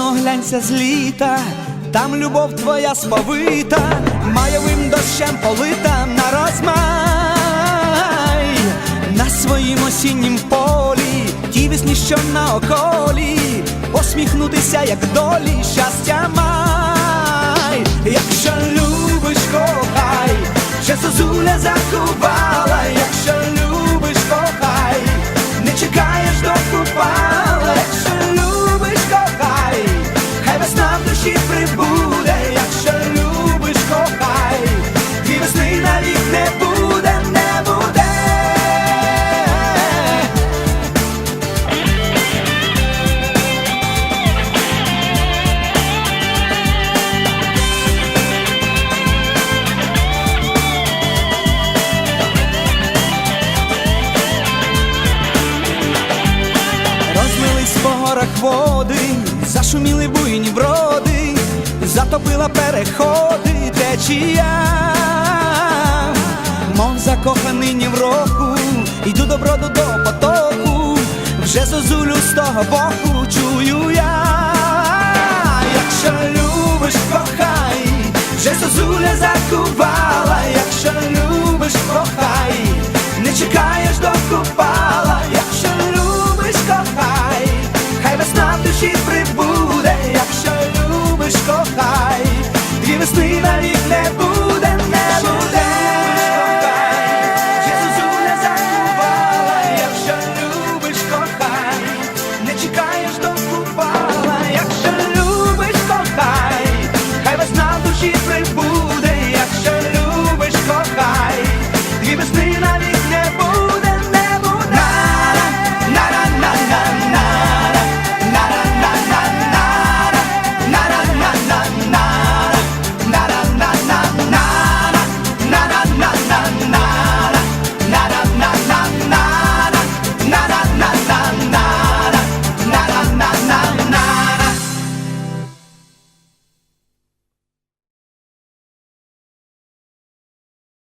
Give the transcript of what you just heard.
оглянься з літа, там любов твоя сповита, майовим дощем полита на розмай, на своїм осіннім полі, ті весні, що на околі, посміхнутися, як долі, щастя май, якщо любиш, кохай, ще зозуля закувала, якщо любиш, горах води, зашуміли буйні броди, затопила переходи течія, мов закоханий ні в року, йду до броду до потоку, вже зозулю з того боку чую я, якщо любиш, кохай, вже зозуля закувала, Let's.